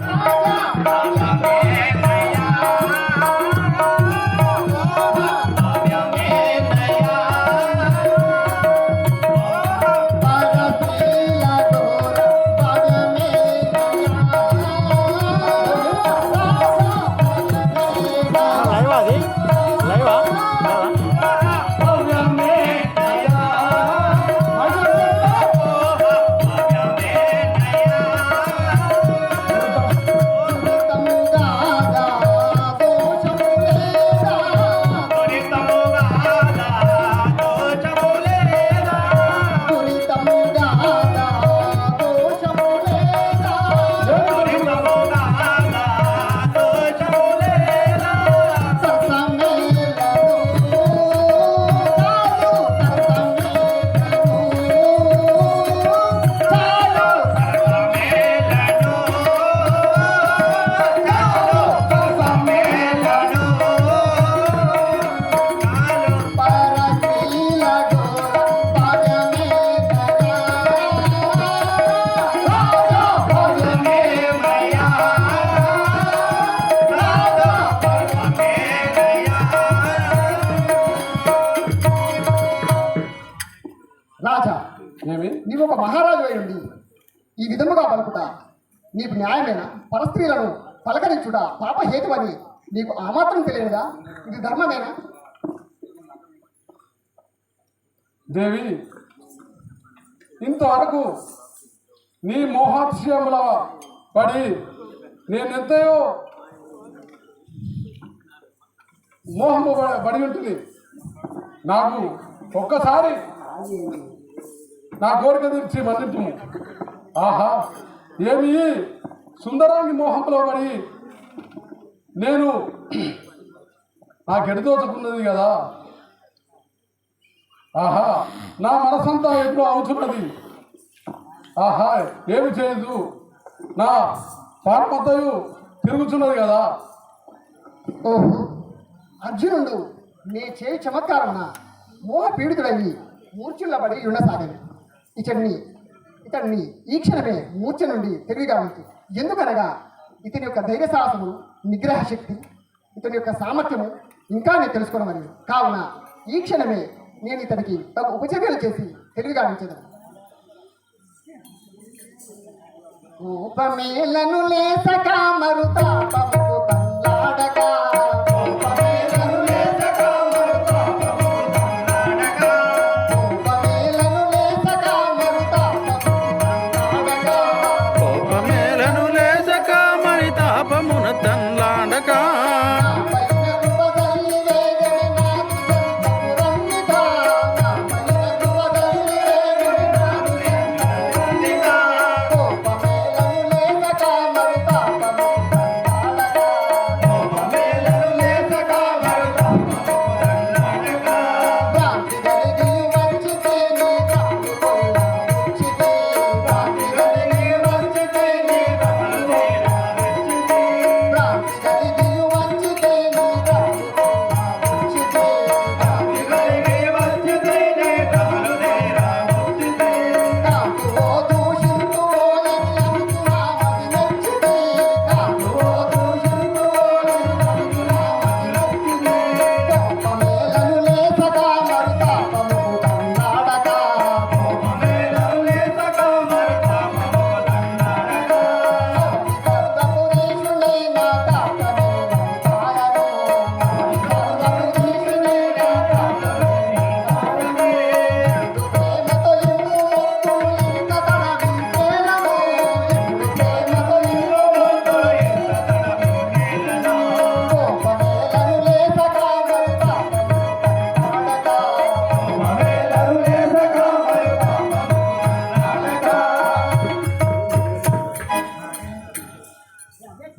好好 నీవు ఒక మహారాజు అయి ఉండి ఈ విధముగా పలుకుట. నీకు న్యాయమైన పరస్త్రీలను పలకరించుట పాప అని నీకు ఆ మాత్రం తెలియదా ఇది ధర్మమేనా? దేవి ఇంతవరకు నీ మోహాక్షయముల పడి నేనెంతయో మోహము పడి ఉంటుంది. నాకు ఒక్కసారి నా కోరిక తీర్చి మన్నింపు. ఆహా ఏమి సుందరాంగి మోహంలో పడి నేను నాకెడదోచుకున్నది కదా. ఆహా నా మనసంతా ఎప్పుడో అవుతున్నది. ఆహా ఏమి చేయదు. నా పారమతయు తిరుగుతున్నది కదా. ఓహో అర్జునుడు నే చేయి చమత్కారమున మోహ పీడితుడయ్యి మూర్చుల్లబడి ఉండసాగాను ఇతడిని ఇతడిని ఈ క్షణమే మూర్ఛ నుండి తెలివిగా ఉంది ఎందుకనగా ఇతని యొక్క ధైర్య సాహసము నిగ్రహ శక్తి ఇతని యొక్క సామర్థ్యము ఇంకా నేను తెలుసుకోవడం కావున ఈ క్షణమే నేను ఇతనికి తగు ఉపచర్యలు చేసి తెలివిగా ఉంచదను ఉపమేలను లేసక మరుతా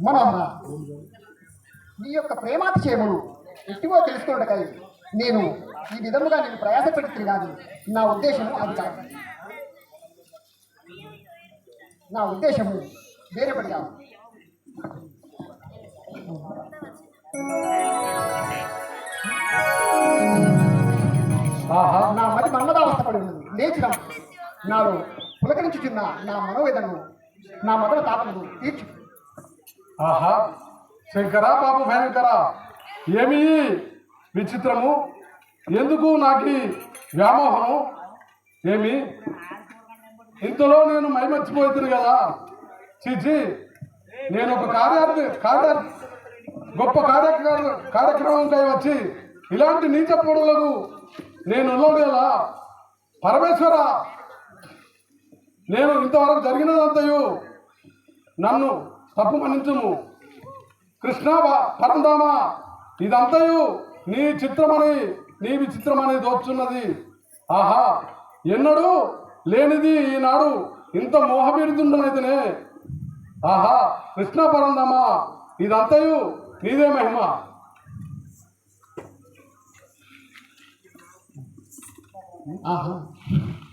మనోహర నీ యొక్క ప్రేమాతిశయములు ఎట్టివో తెలుసుకున్నటకై నేను ఈ విధముగా నేను ప్రయాసపెడుతుంది కాదు నా ఉద్దేశము అది కాదు. నా ఉద్దేశము వేరేపటి కాదు నా మది మన్మదావస్థ పడి ఉన్నది. లేచిరా నాలో పులకరించుచున్న నా మనోవేదనను నా మదన తాపము తీర్చు ఆహా. శంకరా బాబు భయంకర. ఏమి విచిత్రము? ఎందుకు నాకు వ్యామోహము? ఏమి? ఇంతలో నేను మైమర్చిపోతుంది కదా. చీచి నేను ఒక కార్యార్థి కార్య గొప్ప కార్యక్రమం కార్యక్రమంకై వచ్చి ఇలాంటి నీచ పొడవులకు నేను ఉండలేదా పరమేశ్వర నేను ఇంతవరకు జరిగినదంతయు నన్ను తప్పు మన్నించము. కృష్ణ పరంధామ ఇదంతయు నీ చిత్రమని నీ విచిత్రమని దోచున్నది. ఆహా ఎన్నడూ లేనిది ఈనాడు ఇంత మోహపీడుతుండనైతేనే ఆహా కృష్ణ పరంధామ ఇదంతయు నీదే మహిమ. ఆహా.